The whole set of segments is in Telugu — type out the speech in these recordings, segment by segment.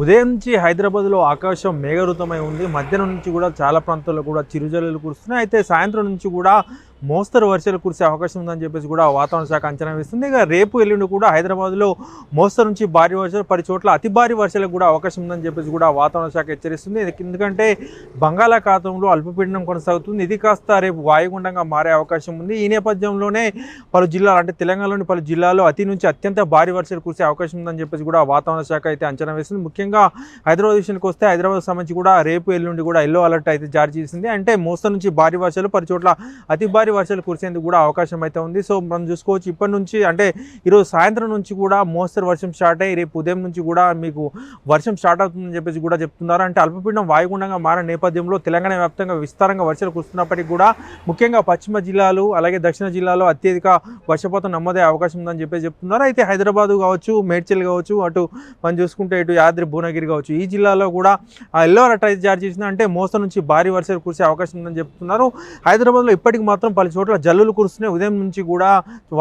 ఉదయం నుంచి హైదరాబాద్లో ఆకాశం మేఘవృతమై ఉంది. మధ్యాహ్నం నుంచి కూడా చాలా ప్రాంతాల్లో కూడా చిరుజల్లులు కురుస్తున్నాయి. అయితే సాయంత్రం నుంచి కూడా మోస్తరు వర్షాలు కురిసే అవకాశం ఉందని చెప్పేసి కూడా వాతావరణ శాఖ అంచనా వేస్తుంది. ఇక రేపు ఎల్లుండి కూడా హైదరాబాద్లో మోస్తరు నుంచి భారీ వర్షాలు పది చోట్ల అతి భారీ వర్షాలకు కూడా అవకాశం ఉందని చెప్పేసి కూడా వాతావరణ శాఖ హెచ్చరిస్తుంది. ఎందుకంటే బంగాళాఖాతంలో అల్పపీడనం కొనసాగుతుంది. ఇది కాస్త రేపు వాయుగుండంగా మారే అవకాశం ఉంది. ఈ నేపథ్యంలోనే పలు జిల్లాలు అంటే తెలంగాణలోని పలు జిల్లాల్లో అతి నుంచి అత్యంత భారీ వర్షాలు కురిసే అవకాశం ఉందని చెప్పేసి కూడా వాతావరణ శాఖ అయితే అంచనా వేస్తుంది. ముఖ్యంగా హైదరాబాద్ విషయానికి వస్తే హైదరాబాద్ సంబంధించి కూడా రేపు ఎల్లుండి కూడా ఎల్లో అలర్ట్ అయితే జారీ చేసింది. అంటే మోస్తరు నుంచి భారీ వర్షాలు పది చోట్ల అతి భారీ వర్షాలు కురిసేందుకు కూడా అవకాశం అయితే ఉంది. సో మనం చూసుకోవచ్చు ఇప్పటి నుంచి అంటే ఈరోజు సాయంత్రం నుంచి కూడా మోస్తరు వర్షం స్టార్ట్ అయ్యి రేపు ఉదయం నుంచి కూడా మీకు వర్షం స్టార్ట్ అవుతుందని చెప్పేసి కూడా చెప్తున్నారు. అంటే అల్పపీడనం వాయుగుండంగా మారిన నేపథ్యంలో తెలంగాణ వ్యాప్తంగా విస్తారంగా వర్షాలు కురుస్తున్నప్పటికీ కూడా ముఖ్యంగా పశ్చిమ జిల్లాలు అలాగే దక్షిణ జిల్లాలో అత్యధిక వర్షపాతం నమ్మదే అవకాశం ఉందని చెప్పేసి చెప్తున్నారు. అయితే హైదరాబాద్ కావచ్చు మేడ్చల్ కావచ్చు అటు మనం చూసుకుంటే ఇటు యాద్రి భువనగిరి కావచ్చు ఈ జిల్లాలో కూడా ఎల్లో అలర్ట్ జారీ చేసిన అంటే మోస్తరు నుంచి భారీ వర్షాలు కురిసే అవకాశం ఉందని చెప్తున్నారు. హైదరాబాద్లో ఇప్పటికి మాత్రం పలు చోట్ల జల్లులు కురుస్తున్నాయి ఉదయం నుంచి కూడా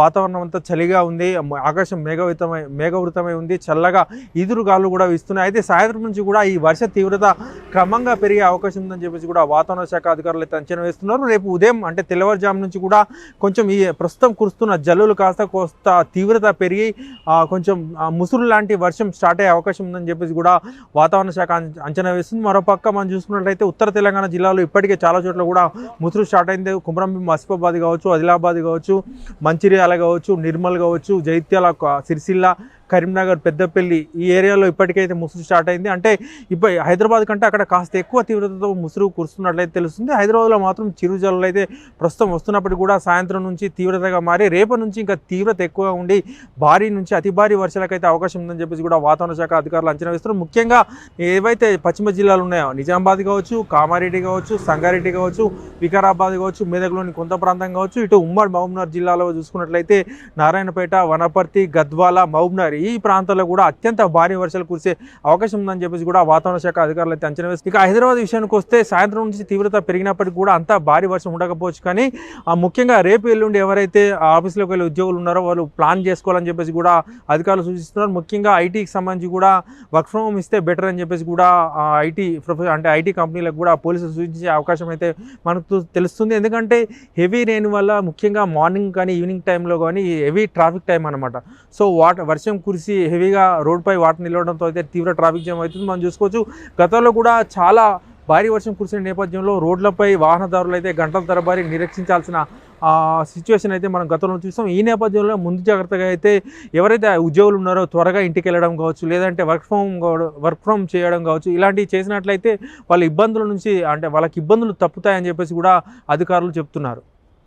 వాతావరణం అంతా చలిగా ఉంది ఆకాశం మేఘవితమై మేఘవృతమై ఉంది చల్లగా ఈదురుగాలు కూడా వీస్తున్నాయి. అయితే సాయంత్రం నుంచి కూడా ఈ వర్ష తీవ్రత క్రమంగా పెరిగే అవకాశం ఉందని చెప్పేసి కూడా వాతావరణ శాఖ అధికారులు అయితే అంచనా వేస్తున్నారు. రేపు ఉదయం అంటే తెల్లవారుజాము నుంచి కూడా కొంచెం ఈ ప్రస్తుతం కురుస్తున్న జల్లులు కాస్త కోస్త తీవ్రత పెరిగి కొంచెం ముసురు లాంటి వర్షం స్టార్ట్ అయ్యే అవకాశం ఉందని చెప్పేసి కూడా వాతావరణ శాఖ అంచనా వేస్తుంది. మరోపక్క మనం చూసుకున్నట్లయితే ఉత్తర తెలంగాణ జిల్లాలో ఇప్పటికే చాలా చోట్ల కూడా ముసురు స్టార్ట్ అయింది. కుమరంభీం ఆసిఫాబాద్ కావచ్చు ఆదిలాబాద్ కావచ్చు మంచిర్యాల కావచ్చు నిర్మల్ కావచ్చు జైత్యాల సిరిసిల్ల కరీంనగర్ పెద్దపల్లి ఈ ఏరియాలో ఇప్పటికైతే ముసురు స్టార్ట్ అయింది. అంటే ఇప్పుడు హైదరాబాద్ కంటే అక్కడ కాస్త ఎక్కువ తీవ్రతతో ముసురు కురుస్తున్నట్లయితే తెలుస్తుంది. హైదరాబాద్లో మాత్రం చిరుజల్లు అయితే ప్రస్తుతం వస్తున్నప్పటికీ కూడా సాయంత్రం నుంచి తీవ్రతగా మారి రేపటి నుంచి ఇంకా తీవ్రత ఎక్కువగా ఉండి భారీ నుంచి అతి భారీ వర్షాలకైతే అవకాశం ఉందని చెప్పేసి కూడా వాతావరణ శాఖ అధికారులు అంచనా వేస్తున్నారు. ముఖ్యంగా ఏవైతే పశ్చిమ జిల్లాలు ఉన్నాయో నిజామాబాద్ కావచ్చు కామారెడ్డి కావచ్చు సంగారెడ్డి కావచ్చు వికారాబాద్ కావచ్చు మెదక్లోని కొంత ప్రాంతం కావచ్చు ఇటు ఉమ్మడి మహబూబ్నగర్ జిల్లాలో చూసుకున్నట్లయితే నారాయణపేట వనపర్తి గద్వాల మహబూబ్నగర్ ఈ ప్రాంతాల్లో కూడా అత్యంత భారీ వర్షాలు కురిసే అవకాశం ఉందని చెప్పేసి కూడా వాతావరణ శాఖ అధికారులు అయితే అంచనా వేస్తారు ఇక హైదరాబాద్ విషయానికి వస్తే సాయంత్రం నుంచి తీవ్రత పెరిగినప్పటికీ కూడా అంత భారీ వర్షం ఉండకపోవచ్చు కానీ ముఖ్యంగా రేపు ఎల్లుండి ఎవరైతే ఆఫీసులోకి ఆఫీస్లోకి వెళ్ళి ఉద్యోగులు ఉన్నారో వాళ్ళు ప్లాన్ చేసుకోవాలని చెప్పేసి కూడా అధికారులు సూచిస్తున్నారు. ముఖ్యంగా ఐటీకి సంబంధించి కూడా వర్క్ ఫ్రమ్ హోమ్ ఇస్తే బెటర్ అని చెప్పేసి కూడా ఐటీ ప్రొఫెసర్ అంటే ఐటీ కంపెనీలకు కూడా పోలీసులు సూచించే అవకాశం అయితే మనకు తెలుస్తుంది. ఎందుకంటే హెవీ రెయిన్ వల్ల ముఖ్యంగా మార్నింగ్ కానీ ఈవినింగ్ టైంలో కానీ హెవీ ట్రాఫిక్ టైం అనమాట సో వాటర్ వర్షం కురిసి హెవీగా రోడ్పై వాటర్ నిలవడంతో అయితే తీవ్ర ట్రాఫిక్ జామ్ అవుతుంది. మనం చూసుకోవచ్చు గతంలో కూడా చాలా భారీ వర్షం కురిసిన నేపథ్యంలో రోడ్లపై వాహనదారులు అయితే గంటల తరబడి నిరీక్షించాల్సిన సిచ్యువేషన్ అయితే మనం గతంలో చూస్తాం ఈ నేపథ్యంలో ముందు జాగ్రత్తగా అయితే ఎవరైతే ఉద్యోగులు ఉన్నారో త్వరగా ఇంటికి వెళ్ళడం కావచ్చు లేదంటే వర్క్ ఫ్రమ్ వర్క్ ఫ్రమ్ చేయడం కావచ్చు ఇలాంటివి చేసినట్లయితే వాళ్ళ ఇబ్బందుల నుంచి అంటే వాళ్ళకి ఇబ్బందులు తప్పుతాయని చెప్పేసి కూడా అధికారులు చెప్తున్నారు.